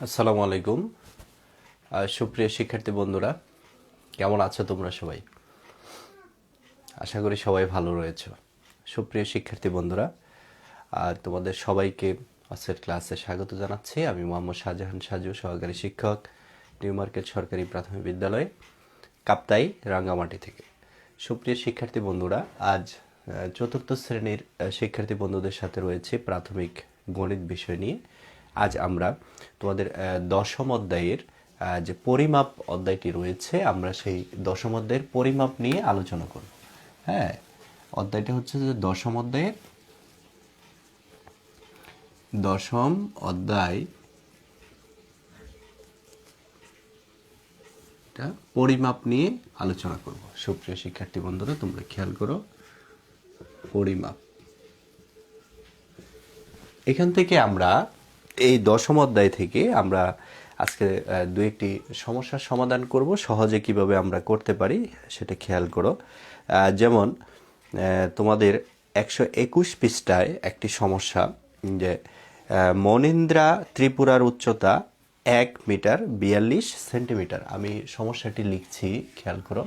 আসসালামু আলাইকুম। সুপ্রিয় শিক্ষার্থী বন্ধুরা, কেমন আছো তোমরা সবাই? আশা করি সবাই ভালো রয়েছে। সুপ্রিয় শিক্ষার্থী বন্ধুরা আর তোমাদের সবাইকে আজকের ক্লাসে স্বাগত জানাচ্ছি। আমি মোহাম্মদ শাহজাহান সাজু, সহকারী শিক্ষক, নিউ মার্কেট সরকারি প্রাথমিক বিদ্যালয়, কাপ্তাই, রাঙ্গামাটি থেকে। সুপ্রিয় শিক্ষার্থী বন্ধুরা, আজ চতুর্থ শ্রেণির শিক্ষার্থী বন্ধুদের সাথে রয়েছে প্রাথমিক গণিত বিষয় নিয়ে। আজ আমরা তোমাদের দশম অধ্যায়ের যে পরিমাপ অধ্যায়টি রয়েছে, আমরা সেই দশম অধ্যায়ের পরিমাপ নিয়ে আলোচনা করব। হ্যাঁ অধ্যায়টা হচ্ছে যে দশম অধ্যায়ের, দশম অধ্যায় পরিমাপ নিয়ে আলোচনা করব। সুপ্রিয় শিক্ষার্থী বন্ধুরা, তোমরা খেয়াল করো, পরিমাপ। এখান থেকে আমরা এই দশম অধ্যায় থেকে আমরা আজকে দু একটি সমস্যার সমাধান করব, সহজে কীভাবে আমরা করতে পারি সেটা খেয়াল করো। যেমন তোমাদের একশো একুশ পৃষ্ঠায় একটি সমস্যা যে মনিন্দ্রা ত্রিপুরার উচ্চতা এক মিটার বিয়াল্লিশ সেন্টিমিটার। আমি সমস্যাটি লিখছি, খেয়াল করো।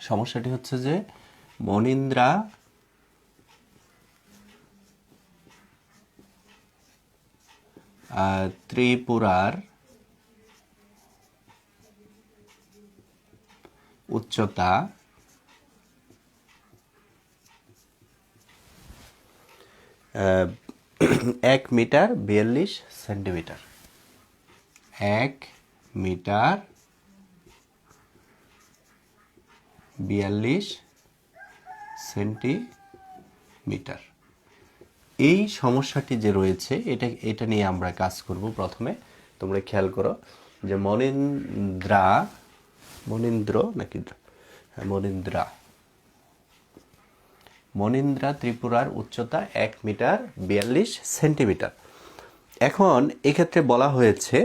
সমস্যাটি হচ্ছে যে, মনিন্দ্রা ত্রিপুরার উচ্চতা এক মিটার বিয়াল্লিশ সেন্টিমিটার। এক মিটার বিয়াল্লিশ সেন্টিমিটার। এই সমস্যাটি যে রয়েছে এটা এটা নিয়ে আমরা কাজ করব প্রথমে তোমরা খেয়াল করো যে মনিন্দ্রা মনিন্দ্র নাকি? হ্যাঁ, মনিন্দ্রা মনিন্দ্রা ত্রিপুরার উচ্চতা এক মিটার বিয়াল্লিশ সেন্টিমিটার এখন এক্ষেত্রে বলা হয়েছে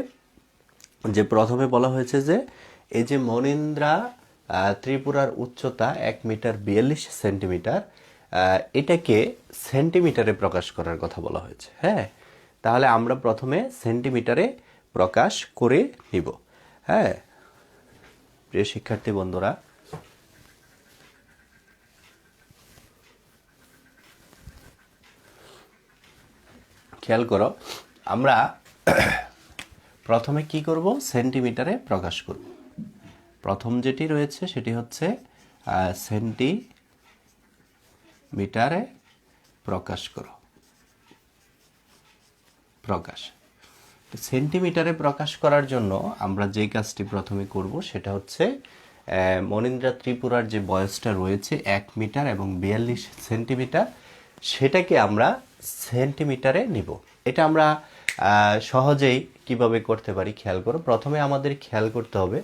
যে প্রথমে বলা হয়েছে যে এই যে মনিন্দ্রা ত্রিপুরার উচ্চতা এক মিটার বিয়াল্লিশ সেন্টিমিটার এটাকে সেন্টিমিটারে প্রকাশ করার কথা বলা হয়েছে হ্যাঁ? তাহলে আমরা প্রথমে সেন্টিমিটারে প্রকাশ করে নিব হ্যাঁ? প্রিয় শিক্ষার্থী বন্ধুরা খেয়াল করো আমরা প্রথমে কি করব? সেন্টিমিটারে প্রকাশ করব। প্রথম যেটি রয়েছে সেটি হচ্ছে আহ, সেন্টিমিটারে প্রকাশ করো। প্রকাশ। সেন্টিমিটারে প্রকাশ করার জন্য আমরা যে কাজটি প্রথমে করব সেটা হচ্ছে মনিন্দ্রা ত্রিপুরার যে বয়সটা রয়েছে এক মিটার এবং বিয়াল্লিশ সেন্টিমিটার, সেটাকে আমরা সেন্টিমিটারে নিব। এটা আমরা সহজেই কীভাবে করতে পারি খেয়াল করো। প্রথমে আমাদের খেয়াল করতে হবে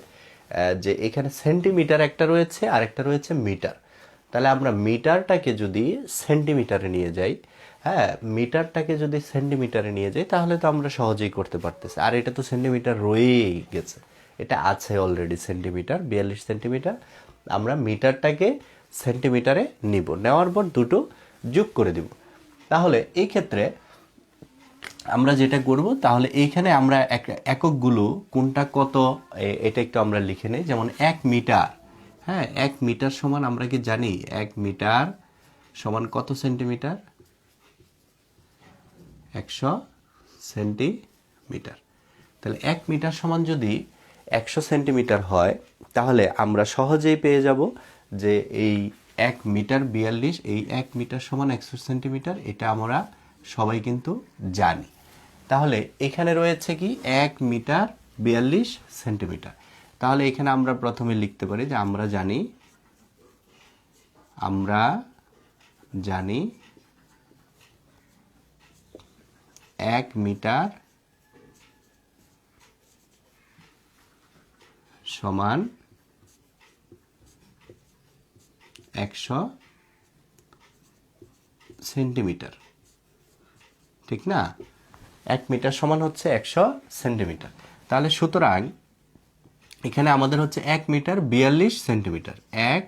যে এখানে সেন্টিমিটার একটা রয়েছে আর একটা রয়েছে মিটার। তাহলে আমরা মিটারটাকে যদি সেন্টিমিটারে নিয়ে যাই হ্যাঁ মিটারটাকে যদি সেন্টিমিটারে নিয়ে যাই, তাহলে তো আমরা সহজেই করতে পারতেছি। আর এটা তো সেন্টিমিটার রয়েই গেছে। এটা আছে অলরেডি সেন্টিমিটার, বিয়াল্লিশ সেন্টিমিটার। আমরা মিটারটাকে সেন্টিমিটারে নিব, নেওয়ার পর দুটো যোগ করে দিব। তাহলে এই ক্ষেত্রে আমরা যেটা করব, তাহলে এইখানে আমরা এক- এককগুলো কোনটা কত এটা একটু আমরা লিখে নিই। যেমন এক মিটার হ্যাঁ এক মিটার সমান আমরা কি জানি? এক মিটার সমান কত সেন্টিমিটার? একশো সেন্টিমিটার। তাহলে এক মিটার সমান যদি একশো সেন্টিমিটার হয়, তাহলে আমরা সহজেই পেয়ে যাব যে এই এক মিটার বিয়াল্লিশ, এই এক মিটার সমান একশো সেন্টিমিটার, এটা আমরা সবাই কিন্তু জানি। তাহলে এখানে রয়েছে কি? এক মিটার বিয়াল্লিশ সেন্টিমিটার। তাহলে এখানে আমরা প্রথমে লিখতে পারি যে আমরা জানি আমরা জানি এক মিটার সমান একশো সেন্টিমিটার। ঠিক না? এক মিটার সমান হচ্ছে একশো সেন্টিমিটার। তাহলে সুতরাং এখানে আমাদের হচ্ছে এক মিটার বিয়াল্লিশ সেন্টিমিটার। এক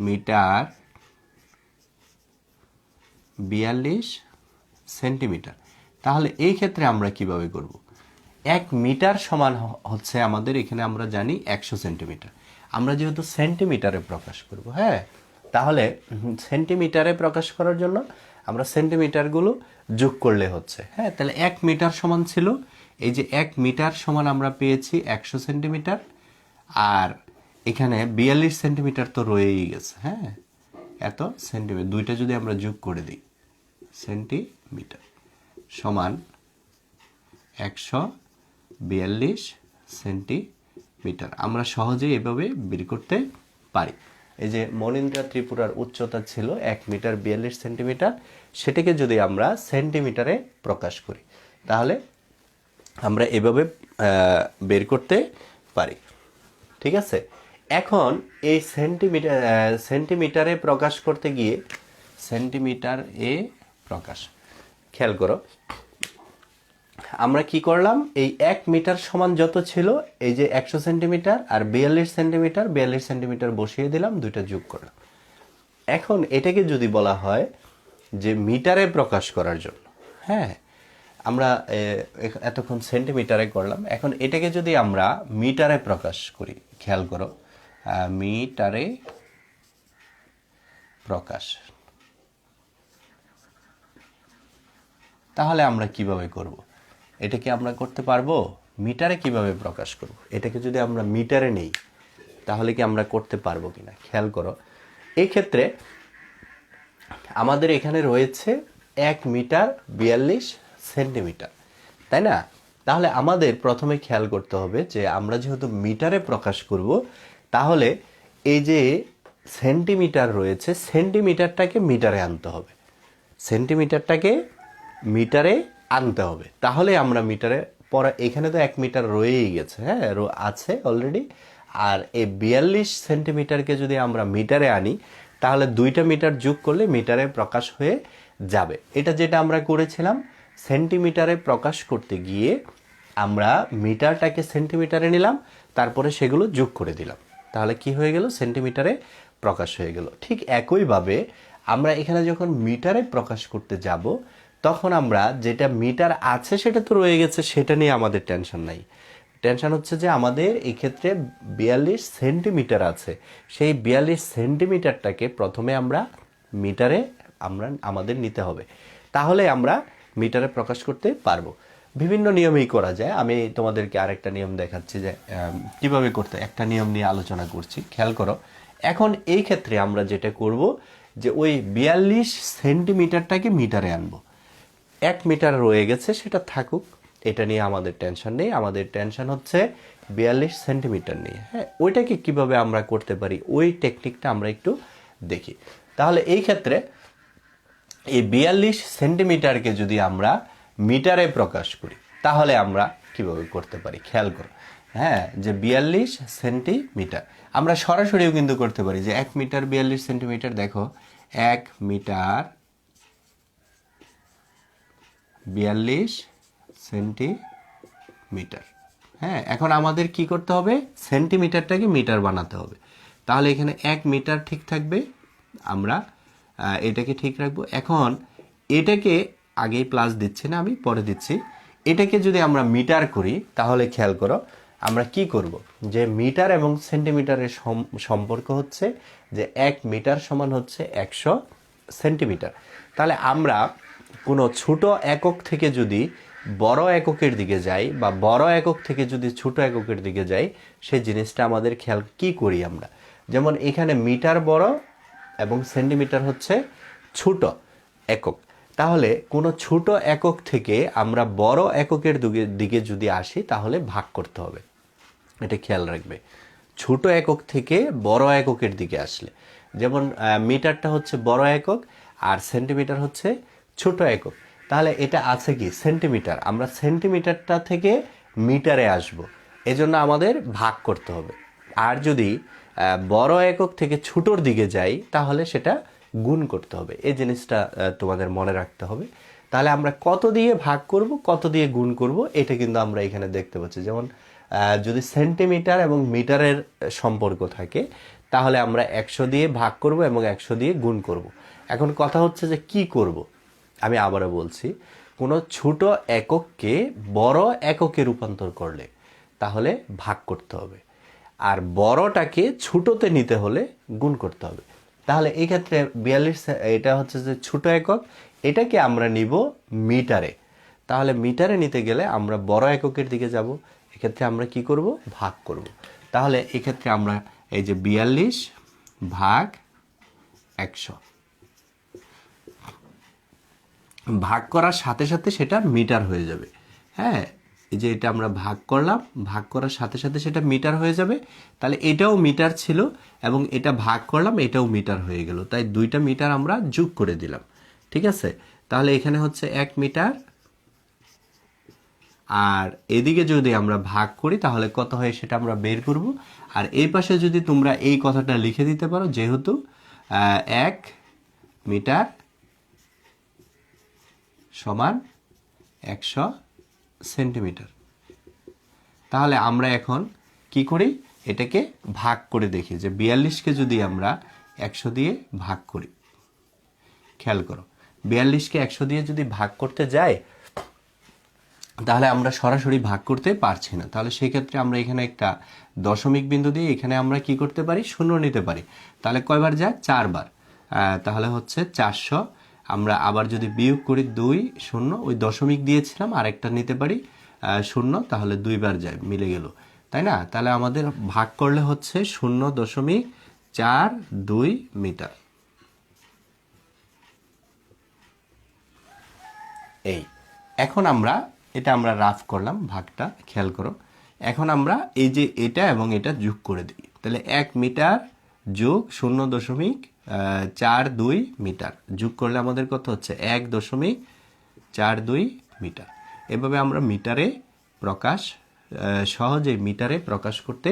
মিটার বিয়াল্লিশ সেন্টিমিটার। তাহলে এই ক্ষেত্রে আমরা কীভাবে করব? এক মিটার সমান হচ্ছে আমাদের, এখানে আমরা জানি একশো সেন্টিমিটার। আমরা যেহেতু সেন্টিমিটারে প্রকাশ করব হ্যাঁ? তাহলে সেন্টিমিটারে প্রকাশ করার জন্য আমরা সেন্টিমিটারগুলো যোগ করলে হচ্ছে হ্যাঁ? তাহলে এক মিটার সমান ছিল এই যে এক মিটার সমান আমরা পেয়েছি একশো সেন্টিমিটার, আর এখানে বিয়াল্লিশ সেন্টিমিটার তো রয়েই গেছে হ্যাঁ? এত সেন্টিমিটার, দুইটা যদি আমরা যোগ করে দিই, সেন্টিমিটার সমান একশো বিয়াল্লিশ সেন্টিমিটার। আমরা সহজেই এভাবে বের করতে পারি। এই যে মনিন্দ্রা ত্রিপুরার উচ্চতা ছিল এক মিটার বিয়াল্লিশ সেন্টিমিটার, সেটাকে যদি আমরা সেন্টিমিটারে প্রকাশ করি, তাহলে আমরা এভাবে বের করতে পারি। ঠিক আছে? এখন এই সেন্টিমিটার সেন্টিমিটারে প্রকাশ করতে গিয়ে, সেন্টিমিটার এ প্রকাশ। খেয়াল করো। আমরা কি করলাম? এই এক মিটার সমান যত ছিল, এই যে একশো সেন্টিমিটার আর বিয়াল্লিশ সেন্টিমিটার বিয়াল্লিশ সেন্টিমিটার বসিয়ে দিলাম, দুইটা যোগ করলাম। এখন এটাকে যদি বলা হয় যে মিটারে প্রকাশ করার জন্য হ্যাঁ আমরা এতক্ষণ সেন্টিমিটারে করলাম। এখন এটাকে যদি আমরা মিটারে প্রকাশ করি, খেয়াল করো মিটারে প্রকাশ। তাহলে আমরা কীভাবে করব? এটা কি আমরা করতে পারব? মিটারে কীভাবে প্রকাশ করব? এটাকে যদি আমরা মিটারে নেই, তাহলে কি আমরা করতে পারব কিনা? খেয়াল করো ক্ষেত্রে আমাদের এখানে রয়েছে এক মিটার বিয়াল্লিশ সেন্টিমিটার, তাই না? তাহলে আমাদের প্রথমে খেয়াল করতে হবে যে আমরা যেহেতু মিটারে প্রকাশ করব, তাহলে এই যে সেন্টিমিটার রয়েছে, সেন্টিমিটারটাকে মিটারে আনতে হবে। সেন্টিমিটারটাকে মিটারে আনতে হবে। তাহলে আমরা মিটারে, পরে এখানে তো এক মিটার রয়েই গেছে হ্যাঁ আছে অলরেডি আর এই বিয়াল্লিশ সেন্টিমিটারকে যদি আমরা মিটারে আনি, তাহলে দুইটা মিটার যোগ করলে মিটারে প্রকাশ হয়ে যাবে। এটা যেটা আমরা করেছিলাম সেন্টিমিটারে প্রকাশ করতে গিয়ে আমরা মিটারটাকে সেন্টিমিটারে নিলাম, তারপরে সেগুলো যোগ করে দিলাম। তাহলে কি হয়ে গেল? সেন্টিমিটারে প্রকাশ হয়ে গেল। ঠিক একইভাবে আমরা এখানে যখন মিটারে প্রকাশ করতে যাব, তখন আমরা যেটা মিটার আছে সেটা তো রয়ে গেছে, সেটা নিয়ে আমাদের টেনশন নাই। টেনশন হচ্ছে যে আমাদের এই ক্ষেত্রে বিয়াল্লিশ সেন্টিমিটার আছে। সেই বিয়াল্লিশ সেন্টিমিটারটাকে প্রথমে আমরা মিটারে আমরা, আমাদের নিতে হবে। তাহলে আমরা মিটারে প্রকাশ করতে পারব। বিভিন্ন নিয়মেই করা যায়। আমি তোমাদেরকে আরেকটা নিয়ম দেখাচ্ছি যে কীভাবে করতে, একটা নিয়ম নিয়ে আলোচনা করছি। খেয়াল করো, এখন এই ক্ষেত্রে আমরা যেটা করব যে, ওই বিয়াল্লিশ সেন্টিমিটারটাকে মিটারে আনব। এক মিটার রয়ে গেছে, সেটা থাকুক। এটা নিয়ে আমাদের টেনশন নেই। আমাদের টেনশন হচ্ছে বিয়াল্লিশ সেন্টিমিটার নিয়ে। হ্যাঁ ওইটাকে কীভাবে আমরা করতে পারি, ওই টেকনিকটা আমরা একটু দেখি। তাহলে এই ক্ষেত্রে এই বিয়াল্লিশ সেন্টিমিটারকে যদি আমরা মিটারে প্রকাশ করি, তাহলে আমরা কীভাবে করতে পারি? খেয়াল করো। হ্যাঁ যে বিয়াল্লিশ সেন্টিমিটার, আমরা সরাসরিও কিন্তু করতে পারি যে এক মিটার বিয়াল্লিশ সেন্টিমিটার, দেখো, এক মিটার বিয়াল্লিশ সেন্টিমিটার। হ্যাঁ এখন আমাদের কি করতে হবে? সেন্টিমিটারটাকে মিটার বানাতে হবে। তাহলে এখানে এক মিটার ঠিক থাকবে, আমরা এটাকে ঠিক রাখব। এখন, এটাকে আগেই প্লাস দিচ্ছি না আমি, পরে দিচ্ছি। এটাকে যদি আমরা মিটার করি, তাহলে খেয়াল করো, আমরা কি করব? যে মিটার এবং সেন্টিমিটারের সম্পর্ক হচ্ছে যে এক মিটার সমান হচ্ছে একশো সেন্টিমিটার তাহলে আমরা কোনো ছোট একক থেকে যদি বড় এককের দিকে যাই বা বড় একক থেকে যদি ছোট এককের দিকে যাই সেই জিনিসটা আমাদের খেয়াল কি করি আমরা? যেমন এখানে মিটার বড় এবং সেন্টিমিটার হচ্ছে ছোট একক। তাহলে কোনো ছোট একক থেকে আমরা বড় এককের দিকে- যদি আসি, তাহলে ভাগ করতে হবে। এটা খেয়াল রাখবে। ছোট একক থেকে বড় এককের দিকে আসলে। যেমন মিটারটা হচ্ছে বড় একক আর সেন্টিমিটার হচ্ছে ছোট একক। তাহলে এটা আছে কি? সেন্টিমিটার। আমরা সেন্টিমিটারটা থেকে মিটারে আসব। এজন্য আমাদের ভাগ করতে হবে। আর যদি বড় একক থেকে ছোটোর দিকে যাই, তাহলে সেটা গুণ করতে হবে। এই জিনিসটা তোমাদের মনে রাখতে হবে। তাহলে আমরা কত দিয়ে ভাগ করব, কত দিয়ে গুণ করব, এটা কিন্তু আমরা এখানে দেখতে পাচ্ছি। যেমন যদি সেন্টিমিটার এবং মিটারের সম্পর্ক থাকে, তাহলে আমরা একশো দিয়ে ভাগ করব এবং একশো দিয়ে গুণ করব। এখন কথা হচ্ছে যে কি করব? আমি আবারও বলছি, কোনো ছোট একককে বড় এককে রূপান্তর করলে তাহলে ভাগ করতে হবে। আর বড়টাকে ছোটোতে নিতে হলে গুণ করতে হবে। তাহলে এই ক্ষেত্রে বিয়াল্লিশ এটা হচ্ছে যে ছোট একক, এটাকে আমরা নিব মিটারে। তাহলে মিটারে নিতে গেলে আমরা বড় এককের দিকে যাব, এক্ষেত্রে আমরা কি করব? ভাগ করব। তাহলে এক্ষেত্রে আমরা এই যে বিয়াল্লিশ ভাগ একশো। ভাগ করার সাথে সাথে সেটা মিটার হয়ে যাবে। হ্যাঁ? এই যে এটা আমরা ভাগ করলাম, ভাগ করার সাথে সাথে সেটা মিটার হয়ে যাবে। তাহলে এটাও মিটার ছিল এবং এটা ভাগ করলাম, এটাও মিটার হয়ে গেল। তাই দুইটা মিটার আমরা যোগ করে দিলাম। ঠিক আছে? তাহলে এখানে হচ্ছে এক মিটার। আর এদিকে যদি আমরা ভাগ করি, তাহলে কত হয় সেটা আমরা বের করব। আর এই পাশে যদি তোমরা এই কথাটা লিখে দিতে পারো, যেহেতু এক মিটার সমান একশো সেন্টিমিটার। তাহলে আমরা এখন কি করি? এটাকে ভাগ করে দেখি যে বিয়াল্লিশকে যদি আমরা একশো দিয়ে ভাগ করি, খেয়াল করো, বিয়াল্লিশকে একশো দিয়ে যদি ভাগ করতে যাই, তাহলে আমরা সরাসরি ভাগ করতে পারছি না। তাহলে সেই ক্ষেত্রে আমরা এখানে একটা দশমিক বিন্দু দিয়ে এখানে আমরা কি করতে পারি? শূন্য নিতে পারি। তাহলে কয়বার যায়? চারবার। তাহলে হচ্ছে চারশো আমরা আবার যদি বিয়োগ করি দুই, শূন্য, ওই দশমিক দিয়েছিলাম, আরেকটা নিতে পারি শূন্য, তাহলে দুইবার যায়, মিলে গেল। তাই না? তাহলে আমাদের ভাগ করলে হচ্ছে শূন্য দশমিক চার দুই মিটার। এই, এখন আমরা, এটা আমরা রাফ করলাম, ভাগটা, খেয়াল করো। এখন আমরা এই যে এটা এবং এটা যোগ করে দিই। তাহলে এক মিটার যোগ শূন্য দশমিক চার দুই মিটার। যোগ করলে আমাদের কত হচ্ছে? এক দশমিক চার দুই মিটার। এভাবে আমরা মিটারে প্রকাশ সহজে মিটারে প্রকাশ করতে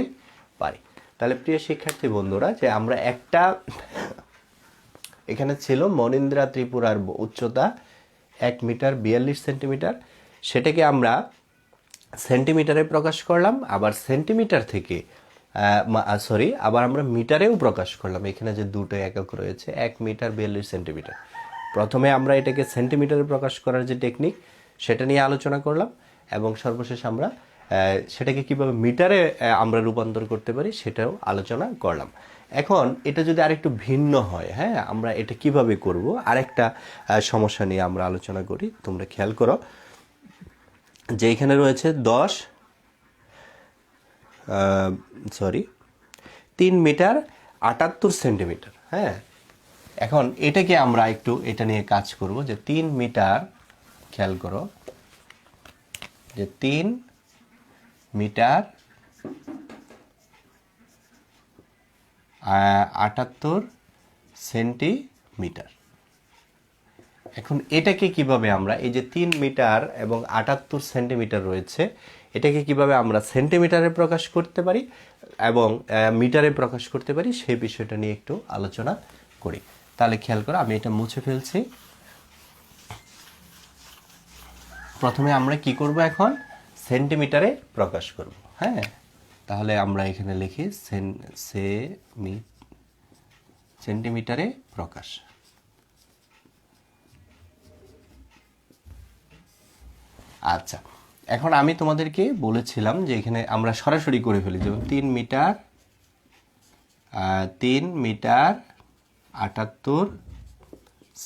পারি। তাহলে প্রিয় শিক্ষার্থী বন্ধুরা, যে আমরা একটা এখানে ছিল মনিন্দ্রা ত্রিপুরার উচ্চতা এক মিটার, বিয়াল্লিশ সেন্টিমিটার। সেটাকে আমরা সেন্টিমিটারে প্রকাশ করলাম, আবার সেন্টিমিটার থেকে সরি আবার আমরা মিটারেও প্রকাশ করলাম। এখানে যে দুটো একক রয়েছে, এক মিটার বিয়াল্লিশ সেন্টিমিটার। প্রথমে আমরা এটাকে সেন্টিমিটারে প্রকাশ করার যে টেকনিক সেটা নিয়ে আলোচনা করলাম এবং সর্বশেষ আমরা সেটাকে কীভাবে মিটারে আমরা রূপান্তর করতে পারি সেটাও আলোচনা করলাম। এখন এটা যদি আরেকটু ভিন্ন হয় হ্যাঁ আমরা এটা কীভাবে করব? আরেকটা সমস্যা নিয়ে আমরা আলোচনা করি। তোমরা খেয়াল করো যে এখানে রয়েছে দশ সরি তিন মিটার আটাত্তর সেন্টিমিটার হ্যাঁ? এখন এটাকে আমরা একটু এটা নিয়ে কাজ করব যে তিন মিটার, খেয়াল করো, যে তিন মিটার আটাত্তর সেন্টিমিটার। এখন এটাকে কীভাবে আমরা, এই যে তিন মিটার এবং আটাত্তর সেন্টিমিটার রয়েছে এটাকে কীভাবে আমরা সেন্টিমিটারে প্রকাশ করতে পারি এবং মিটারে প্রকাশ করতে পারি সেই বিষয়টা নিয়ে একটু আলোচনা করি। তাহলে খেয়াল করো, আমি এটা মুছে ফেলছি। প্রথমে আমরা কি করব এখন? সেন্টিমিটারে প্রকাশ করব হ্যাঁ? তাহলে আমরা এখানে লিখি সেন, সে, মি, সেন্টিমিটারে প্রকাশ। আচ্ছা এখন আমি তোমাদেরকে বলেছিলাম যে এখানে আমরা সরাসরি করে ফেলি, যেমন তিন মিটার তিন মিটার আটাত্তর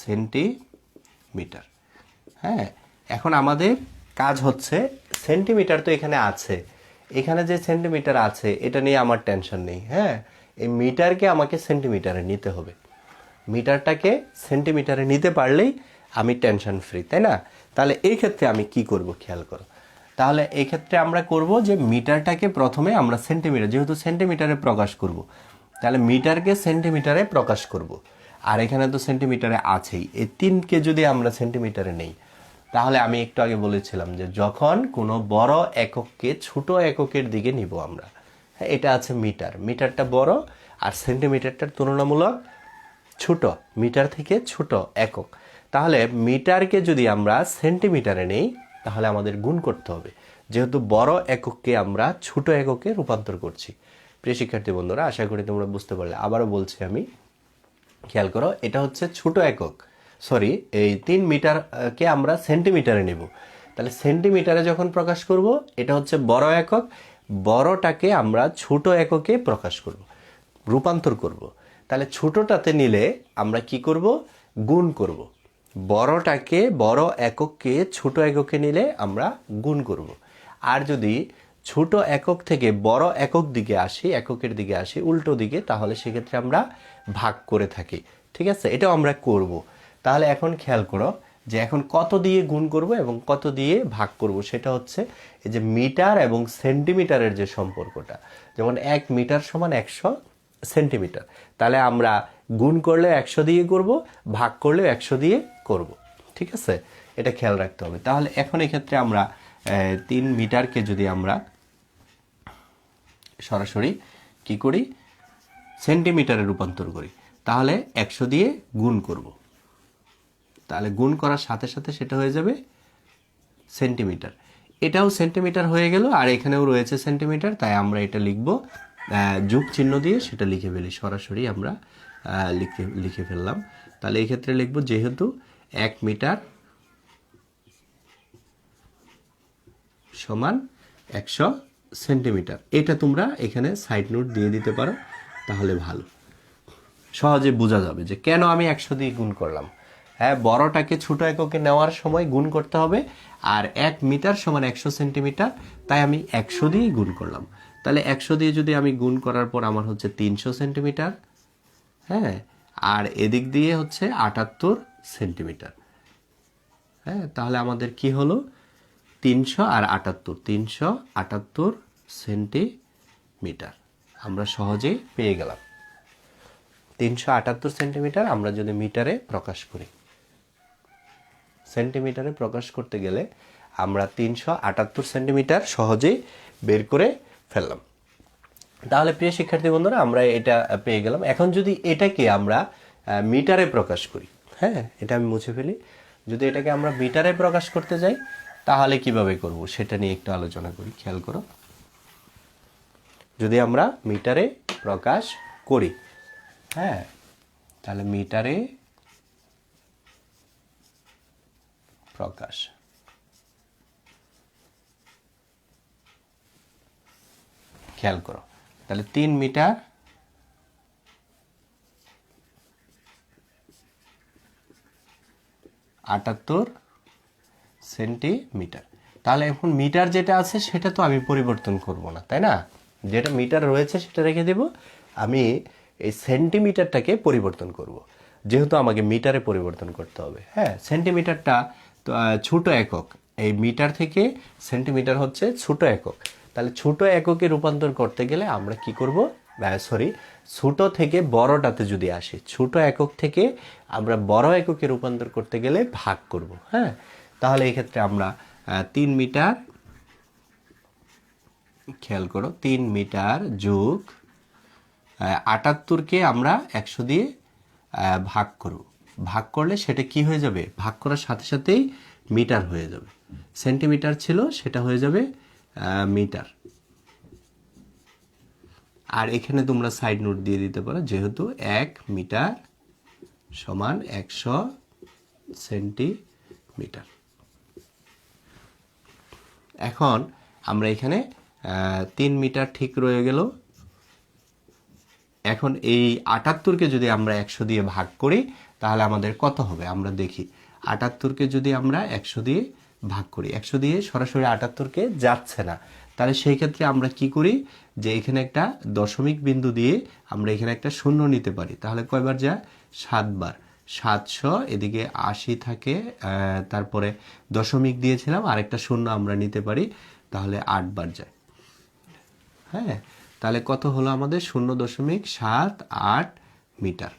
সেন্টিমিটার। হ্যাঁ এখন আমাদের কাজ হচ্ছে, সেন্টিমিটার তো এখানে আছে। এখানে যে সেন্টিমিটার আছে, এটা নিয়ে আমার টেনশন নেই। হ্যাঁ এই মিটারকে আমাকে সেন্টিমিটারে নিতে হবে। মিটারটাকে সেন্টিমিটারে নিতে পারলেই আমি টেনশন ফ্রি তাই না? তাহলে এই ক্ষেত্রে আমি কি করব, খেয়াল করো। তাহলে এই ক্ষেত্রে আমরা করব যে মিটারটাকে প্রথমে আমরা সেন্টিমিটার যেহেতু সেন্টিমিটারে প্রকাশ করব তাহলে মিটারকে সেন্টিমিটারে প্রকাশ করব। আর এখানে তো সেন্টিমিটারে আছেই এই তিনকে যদি আমরা সেন্টিমিটারে নেই তাহলে আমি একটু আগে বলেছিলাম যে যখন কোনো বড় একককে ছোট এককের দিকে নিব আমরা হ্যাঁ, এটা আছে মিটার মিটারটা বড় আর সেন্টিমিটারটার তুলনামূলক ছোট মিটার থেকে ছোট একক। তাহলে মিটারকে যদি আমরা সেন্টিমিটারে নেই তাহলে আমাদের গুণ করতে হবে। যেহেতু বড় একককে আমরা ছোট এককে রূপান্তর করছি। প্রিয় শিক্ষার্থী বন্ধুরা, আশা করি তোমরা বুঝতে পারলে। আবারও বলছি আমি, খেয়াল করো, এটা হচ্ছে ছোট একক। সরি এই তিন মিটারকে আমরা সেন্টিমিটারে নেব। তাহলে সেন্টিমিটারে যখন প্রকাশ করব, এটা হচ্ছে বড় একক। বড়টাকে আমরা ছোট এককে প্রকাশ করব, রূপান্তর করব। তাহলে ছোটটাতে নিলে আমরা কি করব? গুণ করব। বড়টাকে, বড় একককে ছোট এককে নিলে আমরা গুণ করব। আর যদি ছোট একক থেকে বড় একক দিকে আসি, এককের দিকে আসি, উল্টো দিকে, তাহলে সেক্ষেত্রে আমরা ভাগ করে থাকি। ঠিক আছে? এটাও আমরা করব। তাহলে এখন খেয়াল করো যে এখন কত দিয়ে গুণ করব এবং কত দিয়ে ভাগ করব, সেটা হচ্ছে এই যে মিটার এবং সেন্টিমিটারের যে সম্পর্কটা। যেমন এক মিটার সমান একশো সেন্টিমিটার। তাহলে আমরা গুণ করলে একশো দিয়ে করব, ভাগ করলেও একশো দিয়ে করব। ঠিক আছে? এটা খেয়াল রাখতে হবে। তাহলে এখন এক্ষেত্রে আমরা তিন মিটারকে যদি আমরা সরাসরি কি করি? সেন্টিমিটারে রূপান্তর করি। তাহলে একশো দিয়ে গুণ করব। তাহলে গুণ করার সাথে সাথে সেটা হয়ে যাবে সেন্টিমিটার। এটাও সেন্টিমিটার হয়ে গেল, আর এখানেও রয়েছে সেন্টিমিটার, তাই আমরা এটা লিখব। যোগ চিহ্ন দিয়ে সেটা লিখে ফেলি। সরাসরি আমরা লিখে লিখে ফেললাম। তাহলে এই ক্ষেত্রে লিখব, যেহেতু এক মিটার সমান একশো সেন্টিমিটার। এটা তোমরা এখানে সাইড নোট দিয়ে দিতে পারো, তাহলে ভালো। সহজে বোঝা যাবে যে কেন আমি একশো দিয়ে গুণ করলাম। হ্যাঁ বড়টাকে ছোট এককে নেওয়ার সময় গুণ করতে হবে, আর এক মিটার সমান একশো সেন্টিমিটার, তাই আমি একশো দিয়েই গুণ করলাম। তাহলে একশো দিয়ে যদি আমি গুণ করার পর আমার হচ্ছে তিনশো সেন্টিমিটার হ্যাঁ আর এদিক দিয়ে হচ্ছে আটাত্তর সেন্টিমিটার। হ্যাঁ তাহলে আমাদের কি হলো? তিনশো আর আটাত্তর। তিনশো আটাত্তর সেন্টিমিটার। আমরা সহজেই পেয়ে গেলাম। তিনশো আটাত্তর সেন্টিমিটার আমরা যদি মিটারে প্রকাশ করি। সেন্টিমিটারে প্রকাশ করতে গেলে আমরা তিনশো আটাত্তর সেন্টিমিটার সহজেই বের করে ফেললাম। তাহলে প্রিয় শিক্ষার্থী বন্ধুরা, আমরা এটা পেয়ে গেলাম। এখন যদি এটাকে আমরা মিটারে প্রকাশ করি হ্যাঁ এটা আমি মুছে ফেলি। যদি এটাকে আমরা মিটারে প্রকাশ করতে যাই, তাহলে কীভাবে করব সেটা নিয়ে একটু আলোচনা করি, খেয়াল করো। যদি আমরা মিটারে প্রকাশ করি হ্যাঁ তাহলে মিটারে প্রকাশ। খেয়াল করো, তাহলে তিন মিটার আটাত্তর সেন্টিমিটার। তাহলে এখন মিটার যেটা আছে সেটা তো আমি পরিবর্তন করব না, তাই না? যেটা মিটার রয়েছে সেটা রেখে দেব। আমি এই সেন্টিমিটারটাকে পরিবর্তন করব। যেহেতু আমাকে মিটারে পরিবর্তন করতে হবে। হ্যাঁ সেন্টিমিটারটা তো ছোট একক। এই মিটার থেকে সেন্টিমিটার হচ্ছে ছোট একক। তাহলে ছোট এককে রূপান্তর করতে গেলে আমরা কি করব? সরি ছোট থেকে বড়টাতে যদি আসি, ছোট একক থেকে আমরা বড় এককে রূপান্তর করতে গেলে ভাগ করব হ্যাঁ? তাহলে এক্ষেত্রে আমরা তিন মিটার, খেয়াল করো, তিন মিটার যোগ আটাত্তরকে আমরা একশো দিয়ে ভাগ করব। ভাগ করলে সেটা কি হয়ে যাবে? ভাগ করার সাথে সাথেই মিটার হয়ে যাবে। সেন্টিমিটার ছিল, সেটা হয়ে যাবে মিটার। আর এখানে তোমরা সাইড নোট দিয়ে দিতে পারো, যেহেতু এক মিটার সমান একশো সেন্টিমিটার। এখন আমরা এখানে তিন মিটার ঠিক রয়ে গেল। এখন এই আটাত্তরকে যদি আমরা একশো দিয়ে ভাগ করি, তাহলে আমাদের কত হবে? আমরা দেখি, আটাত্তরকে যদি আমরা একশো দিয়ে ভাগ করি, একশো দিয়ে সরাসরি আটাত্তরকে যাচ্ছে না। তাহলে সেই ক্ষেত্রে আমরা কি করি? যে এখানে একটা দশমিক বিন্দু দিয়ে আমরা এখানে একটা শূন্য নিতে পারি। তাহলে কয়বার যায়? সাতবার। সাতশো, এদিকে আশি থাকে তারপরে দশমিক দিয়েছিলাম, আরেকটা শূন্য আমরা নিতে পারি, তাহলে আটবার যায়। হ্যাঁ? তাহলে কত হলো আমাদের? শূন্য দশমিক সাত আট মিটার।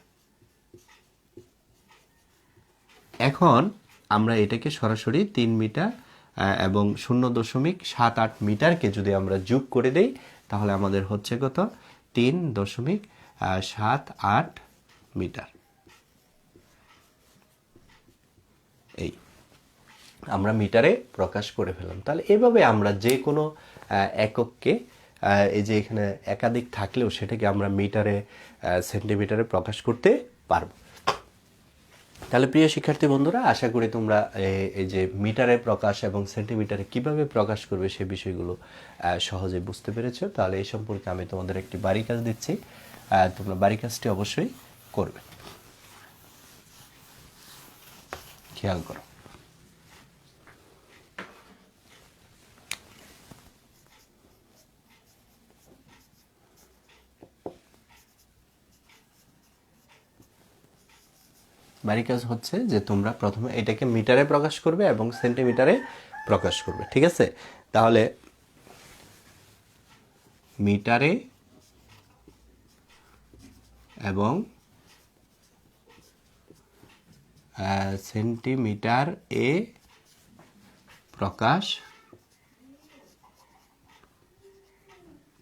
এখন আমরা এটাকে সরাসরি তিন মিটার এবং শূন্য দশমিক সাত আট মিটারকে যদি আমরা যোগ করে দেই, তাহলে আমাদের হচ্ছে কত? তিন দশমিক সাত আট মিটার। এই, আমরা মিটারে প্রকাশ করে ফেলাম তাহলে এভাবে আমরা যে কোনো একককে এই যে এখানে একাধিক থাকলেও সেটাকে আমরা মিটারে সেন্টিমিটারে প্রকাশ করতে পারব। তাহলে প্রিয় শিক্ষার্থী বন্ধুরা, আশা করি তোমরা এই যে মিটারে প্রকাশ এবং সেন্টিমিটারে কীভাবে প্রকাশ করবে সে বিষয়গুলো সহজে বুঝতে পেরেছ। তাহলে এই সম্পর্কে আমি তোমাদের একটি বাড়ি কাজ দিচ্ছি। তোমরা বাড়ি কাজটি অবশ্যই করবে। খেয়াল করো। বাড়ি কাজ হচ্ছে যে তোমরা প্রথমে এটাকে মিটারে প্রকাশ করবে এবং সেন্টিমিটারে প্রকাশ করবে, ঠিক আছে? তাহলে মিটারে এবং সেন্টিমিটার এ প্রকাশ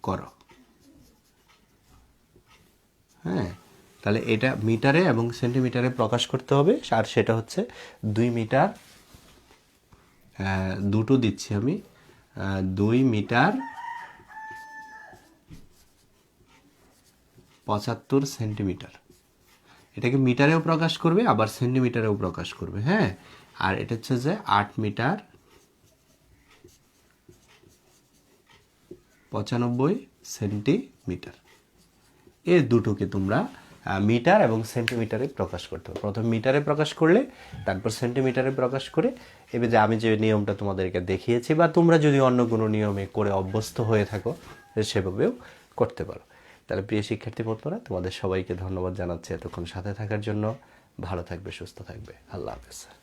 করো। হ্যাঁ? তাহলে এটা মিটারে এবং সেন্টিমিটারে প্রকাশ করতে হবে। আর সেটা হচ্ছে দুই মিটার দুটো দিচ্ছি আমি দুই মিটার পঁচাত্তর সেন্টিমিটার। এটাকে মিটারেও প্রকাশ করবে, আবার সেন্টিমিটারেও প্রকাশ করবে হ্যাঁ? আর এটা হচ্ছে যে আট মিটার পঁচানব্বই সেন্টিমিটার। এই দুটোকে তোমরা মিটার এবং সেন্টিমিটারে প্রকাশ করতে হবে। প্রথম মিটারে প্রকাশ করলে, তারপর সেন্টিমিটারে প্রকাশ করে, এবার যে আমি যে নিয়মটা তোমাদেরকে দেখিয়েছি বা তোমরা যদি অন্য কোনো নিয়মে করে অভ্যস্ত হয়ে থাকো সেভাবেও করতে পারো। তাহলে প্রিয় শিক্ষার্থী বন্ধুরা, তোমাদের সবাইকে ধন্যবাদ জানাচ্ছি এতক্ষণ সাথে থাকার জন্য। ভালো থাকবে, সুস্থ থাকবে। আল্লাহ হাফেজ।